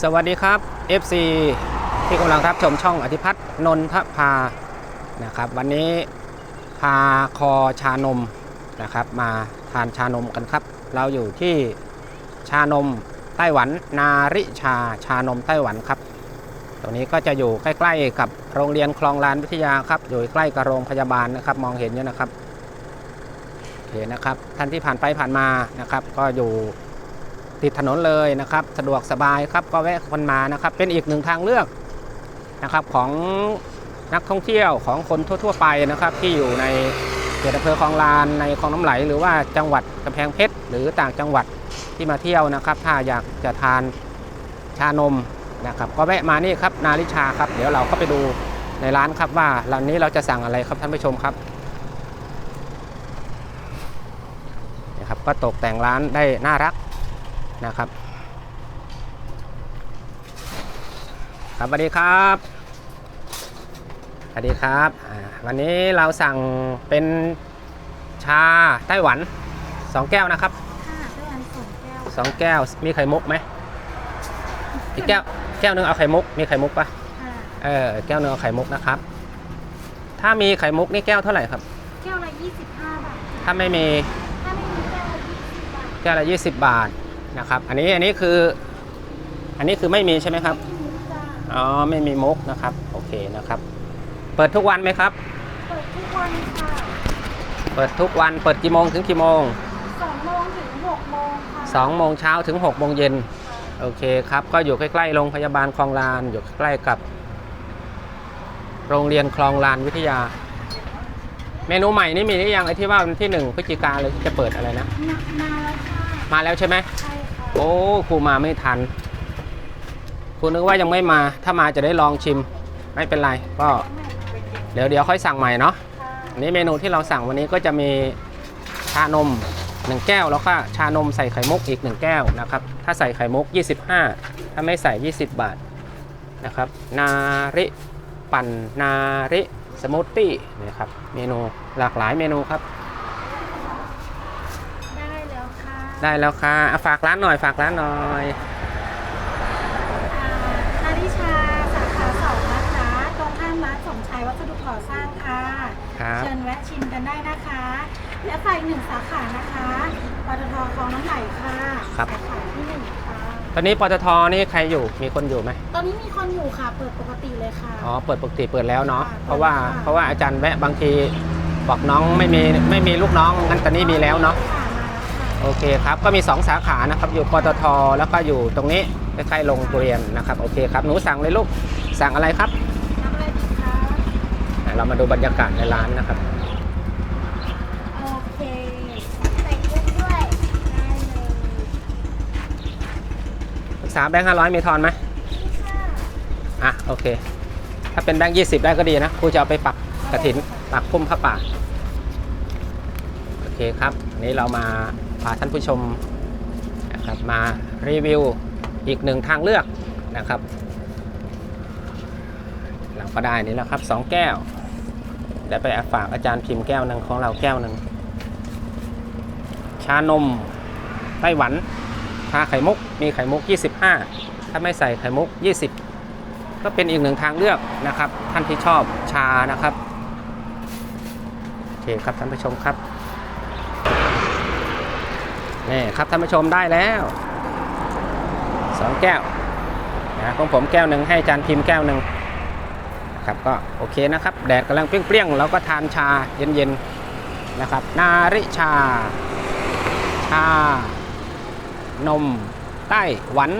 สวัสดีครับ FC ที่กำลังรับชมช่องอธิพัฒน์นนทภานะครับ วันนี้พาคอชานมนะครับ มาทานชานมกันครับ เราอยู่ที่ชานมไต้หวัน นาริชาชานมไต้หวันครับ ตรงนี้ก็จะอยู่ใกล้ๆกับโรงเรียนคลองลานวิทยาครับ อยู่ใกล้กับโรงพยาบาลนะครับ มองเห็นอยู่นะครับโอเคนะครับท่านที่ผ่านไปผ่านมานะครับ ก็อยู่ ติดถนนเลยนะครับ สะดวกสบายครับก็แวะคนมานะครับ เป็นอีกหนึ่งทางเลือกนะครับของนักท่องเที่ยวของคนทั่ว ๆ ไปนะครับ ที่อยู่ในเขตอำเภอคลองลานในคลองน้ำไหล หรือว่าจังหวัดกำแพงเพชรหรือต่างจังหวัดที่มาเที่ยวนะครับ ถ้าอยากจะทานชานมนะครับ ก็แวะมานี่ครับนาริชาครับ เดี๋ยวเราก็ไปดูในร้านครับว่าร้านนี้เราจะสั่งอะไรครับท่านผู้ชมครับนะครับก็ตกแต่งร้านได้น่ารัก นะครับ ครับสวัสดีครับสวัสดีครับอ่าวันนี้เราสั่งเป็นชาไต้หวัน 2 แก้วนะครับค่ะด้วยอันสองแก้ว2แก้วมีไข่มุกไหมอีกแก้วแก้วหนึงเอาไข่มุกมีไข่มุกปะค่ะเออแก้วหนึงเอาไข่มุกนะครับ ถ้ามีไข่มุกนี่แก้วเท่าไหร่ครับ แก้วละ25 บาทถ้าไม่มีถ้าไม่มีแก้วละ20บาท แก้วละ 20 บาท นะครับ อันนี้อันนี้คือ อันนี้คือไม่มีใช่ไหมครับไม่มีจ้าอ๋อไม่มีมุกนะครับ โอเคนะครับ เปิดทุกวันไหมครับ เปิดทุกวันค่ะ เปิดทุกวันเปิดกี่โมงถึงกี่โมง2โมงถึง6โมงค่ะ2โมงเช้าถึง6โมงเย็นโอเคครับ ก็อยู่ใกล้ๆโรงพยาบาลคลองลาน อยู่ใกล้กับ โรงเรียนคลองลานวิทยา เมนูใหม่นี่มีหรือยังไอ้ที่ว่าวันที่หนึ่งพฤศจิกาเลยจะเปิดอะไรนะมามาแล้วค่ะ มาแล้วใช่ไหมใช่ค่ะโอ้ครูมาไม่ทันครูนึกว่ายังไม่มา ถ้ามาจะได้ลองชิม ไม่เป็นไร ก็เดี๋ยวเดี๋ยวค่อยสั่งใหม่เนาะค่ะอันนี้เมนูที่เราสั่งวันนี้ก็จะมีชานม 1 แก้วแล้วก็ชานมใส่ไข่มุกอีก 1 แก้วนะครับ ถ้าใส่ไข่มุก 25 ถ้าไม่ใส่ 20 บาทนะครับ นาริปั่นนาริสมูทตี้นะครับ เมนูหลากหลายเมนูครับ ได้แล้วค่ะ ได้แล้วค่ะอะฝากร้านหน่อยฝากร้านหน่อยอ่านาริชาสาขาสองนะคะตรงข้ามร้านสมชายวัสดุก่อสร้างค่ะครับเชิญแวะชิมกันได้นะคะ และฝากอีกหนึ่งสาขานะคะปตทคลองน้ำไหลค่ะครับสาขาที่หนึ่งค่ะตอนนี้ปตทนี่ใครอยู่มีคนอยู่ไหมตอนนี้มีคนอยู่ค่ะ เปิดปกติเลยค่ะอ๋อเปิดปกติเปิดแล้วเนาะค่ะเพราะว่าค่ะเพราะว่าอาจารย์แวะบางทีบอกน้องไม่มีไม่มีลูกน้องงั้นตอนนี้มีแล้วเนาะ โอเคครับ ก็มี 2 สาขานะครับ อยู่ปตท แล้วก็อยู่ตรงนี้ใกล้ๆโรงเรียนนะครับ โอเคครับ หนูสั่งเลยลูก สั่งอะไรครับทำอะไรดีคะอะเรามาดูบรรยากาศในร้านนะครับ โอเคใส่กุ้งด้วยได้เลยศึกษาแบงค์ห้าร้อยมีทอนไหมนี่ค่ะอะ โอเค ถ้าเป็นแบงค์ยี่สิบได้ก็ดีนะ ครูจะเอาไปปักกระถิน ปักพุ่มพระป่า โอเคครับ อันนี้เรามา พาท่านผู้ชมนะครับมารีวิวอีกหนึ่งทางเลือกนะครับ เราก็ได้นี่แล้วครับสองแก้วเดี๋ยวไปฝากอาจารย์พิมพ์แก้วหนึ่งของเราแก้วหนึ่งชานมไต้หวันชาไข่มุกมีไข่มุก 25 ถ้าไม่ใส่ไข่มุก 20 ก็เป็นอีกหนึ่งทางเลือกนะครับ ท่านที่ชอบชานะครับโอเคครับท่านผู้ชมครับ นี่ครับท่านผู้ชมได้แล้วสองแก้วนะของผมแก้วหนึ่งให้อาจารย์พิมพ์แก้วหนึ่งครับก็โอเคนะครับ แดดกำลังเปรี้ยงๆเราก็ทานชาเย็นๆนะครับ นาริชา ชา นม ไต้หวัน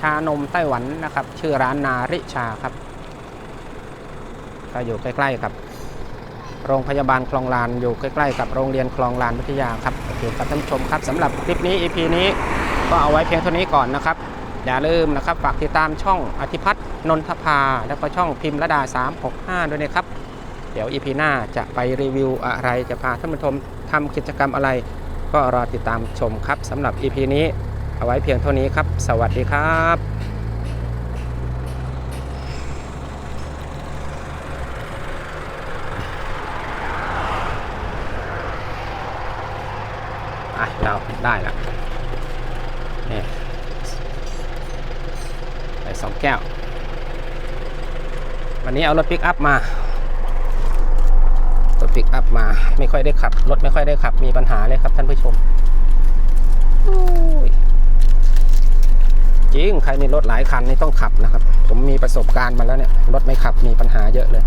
ชานมไต้หวันนะครับ ชื่อร้านนาริชาครับ ก็อยู่ใกล้ๆกับ โรงพยาบาลคลองลานอยู่ใกล้ๆกับโรงเรียนคลองลานวิทยาครับโอเคครับท่านผู้ชมครับสำหรับคลิปนี้ EP นี้ก็เอาไว้เพียงเท่านี้ก่อนนะครับอย่าลืมนะครับฝากติดตามช่องอธิพัฒน์นนทภา แล้วก็ช่องพิมพ์ระดา 365 ด้วยนะครับ เดี๋ยว EP หน้าจะไปรีวิวอะไรจะพาท่านผู้ชมทำกิจกรรมอะไร ก็รอติดตามชมครับสำหรับ EP นี้เอาไว้เพียงเท่านี้ครับ สวัสดีครับอะเรา ได้ล้วนี่ใส่สองแก้ว วันนี้เอารถปิกอัพมารถปิกอัพมาไม่ค่อยได้ขับ รถไม่ค่อยได้ขับ มีปัญหาเลยครับท่านผู้ชมจริง ใครมีรถหลายคันนี่ต้องขับนะครับ ผมมีประสบการณ์มาแล้วเนี่ย รถไม่ขับมีปัญหาเยอะเลย